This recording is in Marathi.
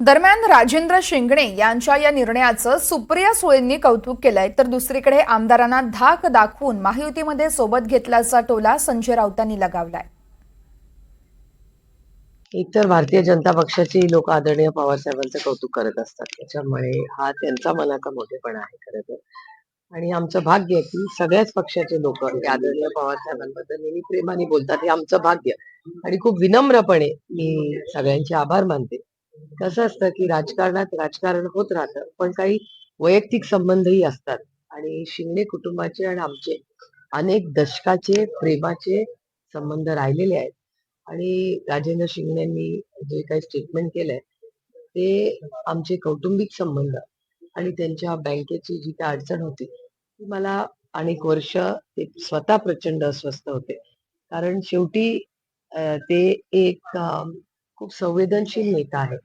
दरम्यान राजेंद्र शिंगणे यांच्या या निर्णयाचं सुप्रिया सुळेंनी कौतुक केलंय. तर दुसरीकडे आमदारांना धाक दाखवून महायुतीमध्ये सोबत घेतल्याचा टोला संजय राऊतांनी लगावलाय. एकतर भारतीय जनता पक्षाचे लोक आदरणीय पवारसाहेबांचं कौतुक करत असतात. त्याच्यामुळे हा त्यांचा मनाचा मोठेपणा आहे खरं तर. आणि आमचं भाग्य आहे की सगळ्याच पक्षाचे लोक आदरणीय पवारसाहेबांबद्दल नेहमी प्रेमाने बोलतात हे आमचं भाग्य. आणि खूप विनम्रपणे मी सगळ्यांचे आभार मानते. कसं असतं की राजकारणात राजकारण होत राहतं पण काही वैयक्तिक संबंधही असतात. आणि शिंगणे कुटुंबाचे आणि आमचे अनेक दशकाचे प्रेमाचे संबंध राहिलेले आहेत. आणि राजेंद्र शिंगणेंनी जे काही स्टेटमेंट केलंय ते आमचे कौटुंबिक संबंध आणि त्यांच्या बँकेची जी काय अडचण होती ती मला अनेक वर्ष ते स्वतः प्रचंड अस्वस्थ होते. कारण शेवटी ते एक खूप संवेदनशील नेता आहे.